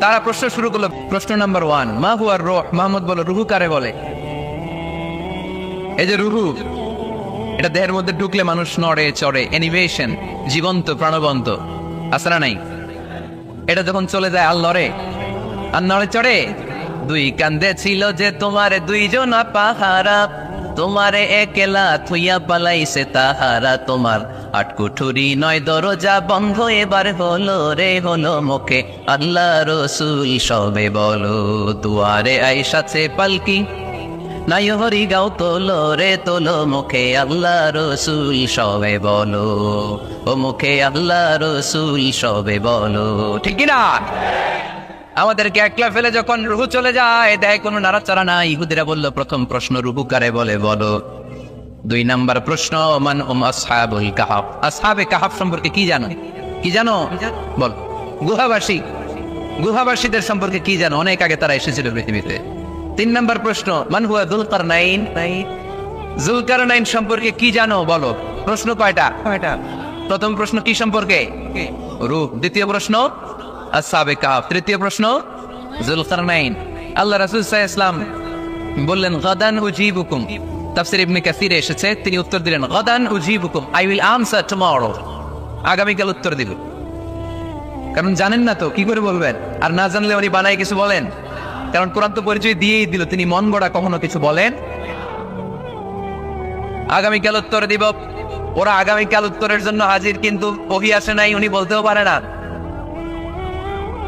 তারা প্রশ্ন শুরু করল, প্রশ্ন নাম্বার ওয়ান মা হুয়ার রোহ, মাহমুদ বলো, রুহু কারে বলে? এই যে রুহু, এটা দেহের মধ্যে ঢুকলে মানুষ নড়ে, চড়ে অ্যানিমেশন জীবন্ত, প্রাণবন্ত। আসরা নাই? এটা যখন চলে যায়, আল নড়ে? আর নড়ে, চড়ে? দুই কান্দে ছিল যে তোমার দুইজন পাহারা। তোমারে একেলা থুইয়া পালাইছে তাহারা তোমার। আটকুঠুরি নয় দরজা বন্ধ, এবার হলো রে, হলো মুখে। আল্লাহ রসুল সবে বলো, দুয়ারে আইসাছে পালকি। নাই হরি গাও তোলো রে, তোলো মুখে, আল্লাহ রসুল সবে বলো। ও মুখে আল্লাহ রসুল সবে বলো, ঠিক না আমাদেরকে একলা ফেলে যখন রুহু চলে যায় দেয় কোনো নাড়াচাড়া নাই। ইহুদিরা বলল প্রথম প্রশ্ন রুহু কারে বলে বলো। দুই নাম্বার প্রশ্ন মান উম আসহাবুল কাহাফ আসহাবে কাহাফ সম্পর্কে কি জানো? কি জানো? বল। গুহাবাসী। গুহাবাসীদের সম্পর্কে কি জানো? অনেক আগে তারা এসেছিল পৃথিবীতে। তিন নাম্বার প্রশ্ন মান হুয়া দুলকার নাইন জুলকার নাইন সম্পর্কে কি জানো? বলো। প্রশ্ন কয়টা? কয়টা? প্রথম প্রশ্ন কি সম্পর্কে? রূপ দ্বিতীয় প্রশ্ন তৃতীয় প্রশ্ন আল্লাহ রাসুল ইসলাম বললেন, গদান তাফসির ইবনে এসেছে, তিনি উত্তর দিলেন, গদান আই উইল আনসার টুমরো আগামীকাল উত্তর দিব। কারণ জানেন না তো, কি করে বলবেন? আর না জানলে উনি বানায় কিছু বলেন? কারণ কোরআন তো পরিচয় দিয়েই দিল, তিনি মন গড়া কখনো কিছু বলেন? আগামীকাল উত্তর দিব। ওরা আগামীকাল উত্তরের জন্য হাজির, কিন্তু ওহি আসে নাই, উনি বলতেও পারে না।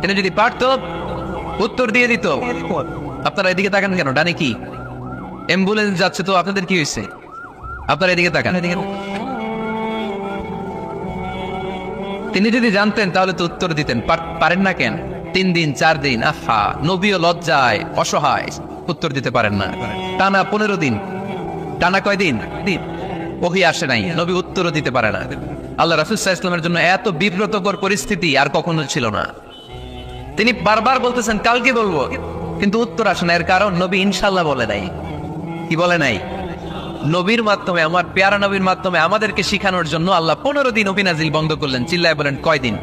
তিনি যদি পারতো উত্তর দিয়ে দিত। আপনারা এদিকে তাকান কেন? ডানে কি? অ্যাম্বুলেন্স যাচ্ছে তো আপনাদের কি হয়েছে? আপনারা এদিকে তাকান। এদিকে তিনি যদি জানতেন তাহলে তো উত্তর দিতেন। পারেন না কেন? তিন দিন চার দিন আহা নবীও লজ্জায় অসহায়। উত্তর দিতে পারেন না। টানা পনেরো দিন। টানা কয় দিন? ওহি আসে নাই। নবী উত্তরও দিতে পারে না। আল্লাহ রাসুল্লাহ ইসলামের জন্য এত বিব্রতকর পরিস্থিতি আর কখনো ছিল না। তিনি বারবার বলতেছেন, কালকে বলব। কিন্তু উত্তর আসে না, এর কারণ নবী ইনশাল্লাহ বলে নাই। কি বলে নাই? নবীর মাধ্যমে, আমার পেয়ারা নবীর মাধ্যমে আমাদেরকে শিখানোর জন্য আল্লাহ পনেরো দিন অভিনাজিল বন্ধ করলেন, চিল্লায় বলেন কয়দিন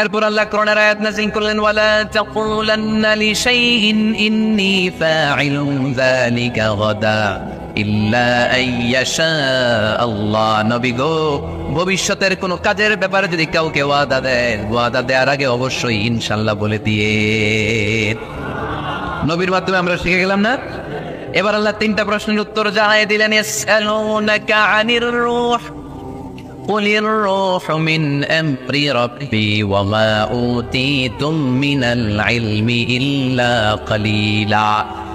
এরপর আল্লাহ করোনার আয়াত নাজিল করলেন, ওয়ালা তাকুলান্না লিশাইইন ইন্নী ফাইলুন যালিকা গাদা। ইল্লা আইয়াশা আল্লাহ নবী গো ভবিষ্যতের কোন কাজের ব্যাপারে যদি কাউকে ওয়াদা দেন ওয়াদা দেওয়ার আগে অবশ্যই ইনশাল্লাহ বলে দিয়ে নবীর মাধ্যমে আমরা শিখে গেলাম না এবার আল্লাহ তিনটা প্রশ্নের উত্তর জানাই দিলেন ইয়াসআলুনাকা আনির রূহ قل الروح من أمر ربي وما أوتيتم من العلم إلا قليلا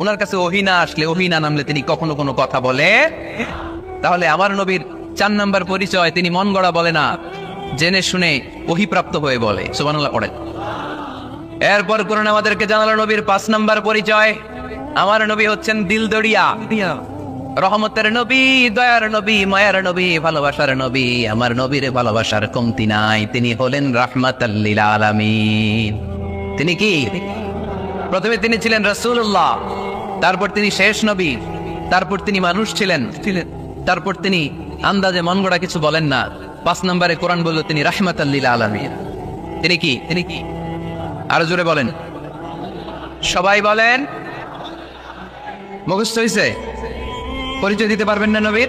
ওনার কাছে ওহিনা আসলে ওহিনা নামলে তিনি কখনো কোনো কথা বলে। তাহলে আমার নবীর চার নাম্বার পরিচয় তিনি মন গড়া বলে না, জেনে শুনে ওহিপ্রাপ্ত হয়ে বলে। সুবহানাল্লাহ, পড়েন। এরপর করুন আমাদেরকে জানালো নবীর পাঁচ নাম্বার পরিচয়। আমার নবী হচ্ছেন দিলদড়িয়া রহমতের নবী, দয়ার নবী, মায়ার নবী, ভালোবাসার নবী। আমার নবীর ভালোবাসার কমতি নাই। তিনি হলেন রাহমাতাল্লিল আলামিন। তিনি কি? প্রথমে তিনি ছিলেন রাসূলুল্লাহ। তারপর তিনি শেষ নবী। তারপর তিনি মানুষ ছিলেন। ছিলেন। তারপর তিনি আন্দাজে মন গড়া কিছু বলেন না। পাঁচ নম্বরে কোরআন বলল তিনি রাহমাতাল্লিল আলামিন। তিনি কি? তিনি কি? আরও জোরে বলেন। সবাই বলেন মুখস্থ হয়েছে পরিচয় দিতে পারবেন না নবীর?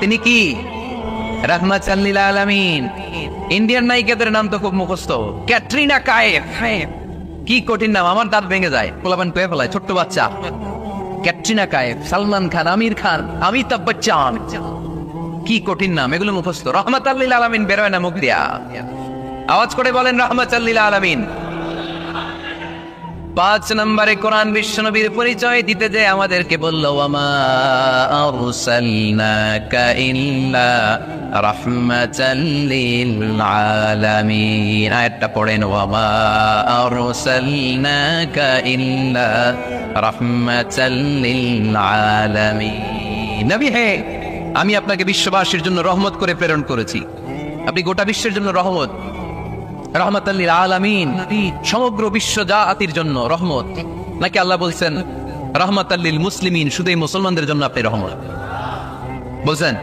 তিনি কি? রাহমাত আলামিন। ইন্ডিয়ান নায়িকাদের নাম তো খুব মুখস্থ। ক্যাটরিনা কায়েফ। কি কঠিন নাম? আমার দাঁত ভেঙে যায়। পোলাপান কয়ে ফেলায়, ছোট্ট বাচ্চা। ক্যাটরিনা কায়েফ, সালমান খান, আমির খান, অমিতাভ বচ্চন। কি কঠিন নাম? এগুলো মুখস্থ। রহমত আল্লিল আলামিন বেরোয় না মুখ দিয়া। আওয়াজ করে বলেন রহমত আল্লিল আলামিন। পাঁচ নম্বরে কোরআন বিশ্বনবীর পরিচয় দিতে যে আমাদেরকে বলল ইল্লা আয়াতটা পড়েন ইল্লা হে, আমি আপনাকে বিশ্ববাসীর জন্য রহমত করে প্রেরণ করেছি। আপনি গোটা বিশ্বের জন্য রহমত। রহমতাল্লিল আলামিন। সমগ্র বিশ্ব জাতির জন্য রহমত। নাকি আল্লাহ বলছেন রহমতাল্লিল মুসলিমিন, শুধু মুসলমানদের জন্য আপনি রহমত? বলছেন?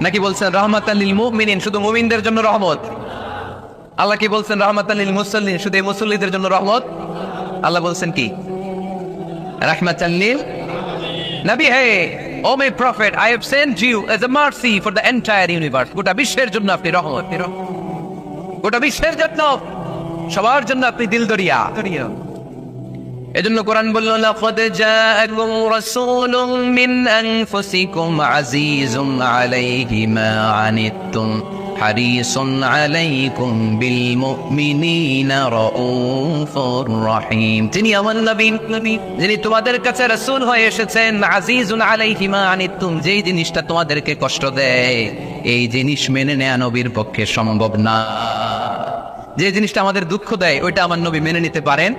নাকি বলছেন রহমতাল্লিল মুমিনিন, শুধু মুমিনদের জন্য রহমত? আল্লাহ কি বলছেন রহমতাল্লিল মুসল্লিন, শুধু মুসল্লিদের জন্য রহমত? আল্লাহ বলছেন কি? রাহমাতাল্লিল নবী, হে, O my prophet, I have sent you as a mercy for the entire universe. গোটা বিশ্বের জন্য আপনি রহমত। গোটা বিশ্বের জন্য সবার জন্য আপনি দিল দরিয়া। এজন্য কোরআন বলল লাকাদ জাআকুম রাসূলুম মিন আনফুসিকুম আজিজুন আলাইহি মা আনিতুম হারিসুন আলাইকুম বিল মুমিনিনা রাউফুর রহিম। তিনি আমার নবী যিনি তোমাদের কাছে রাসূল হয়ে এসেছেন আজিজুন আলাইহি মা আনিতুম যেই জিনিসটা তোমাদেরকে কষ্ট দেয়। এই জিনিস মেনে নেয়া নবীর পক্ষে সম্ভব না। যে জিনিসটা আমাদের দুঃখ দেয়, ওইটা আমার নবী মেনে নিতে পারেন।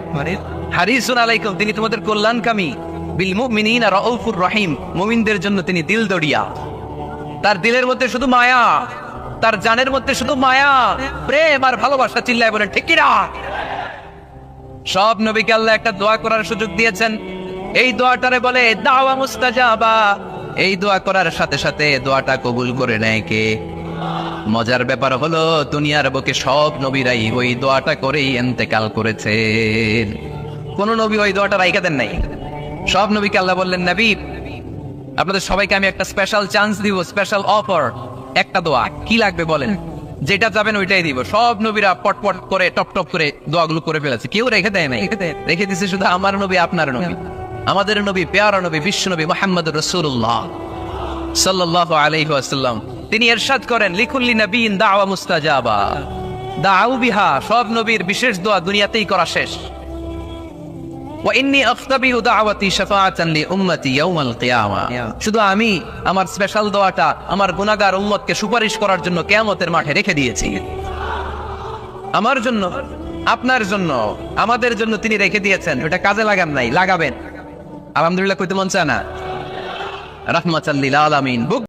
হারিসুন আলাইকুম, তিনি তোমাদের কল্যাণকামী। বিল মুমিনিনা রাউফুর রহিম, মুমিনদের জন্য তিনি দিল দড়িয়া তার দিলের মধ্যে শুধু মায়া, তার জানের মধ্যে শুধু মায়া, প্রেম আর ভালোবাসা চিল্লায় বলেন, ঠিক কিনা? সব নবীকে আল্লাহ একটা দোয়া করার সুযোগ দিয়েছেন। এই দোয়াটারে বলে, দাওয়া মুস্তাজাবা। এই দোয়া করার সাথে সাথে দোয়াটা কবুল করে নেয় কে? মজার ব্যাপার হলো, দুনিয়ার বুকে সব নবীরাই ওই দোয়াটা করেই এন্তেকাল করেছেন। কোন নবী ওই দোয়াটা রাইখা দেন নাই। সব নবীকে আল্লাহ বললেন, নবী, আপনাদের সবাইকে আমি একটা স্পেশাল চান্স দিব স্পেশাল অফার একটা দোয়া। কি লাগবে বলেন? যেটা যাবেন ওইটাই দিব। সব নবীরা পটপট করে টপ টপ করে দোয়াগুলো করে ফেলেছে। কেউ রেখে দেয় নাই। রেখে দিছে শুধু আমার নবী, আপনার নবী। আমাদের নবী, পেয়ারা নবী, বিশ্ব নবী মোহাম্মদ রসুল্লাহ সাল্লাল্লাহু আলাইহি ওয়াসাল্লাম। তিনি এরশাদ করেন, লিকুল্লি নবীন দাওয়া মুস্তাজাবা। দাউ বিহা, সব নবীর বিশেষ দোয়া দুনিয়াতেই করা শেষ। শুধু আমি আমার স্পেশাল দোয়াটা আমার গুনাহগার উম্মতকে সুপারিশ করার জন্য কিয়ামতের মাঠে রেখে দিয়েছি। আমার জন্য, আপনার জন্য, আমাদের জন্য তিনি রেখে দিয়েছেন। ওটা কাজে লাগান নাই, লাগাবেন। আলহামদুলিল্লাহ কইতে মন চায় না। রাহমাতাল্লিল আলামিন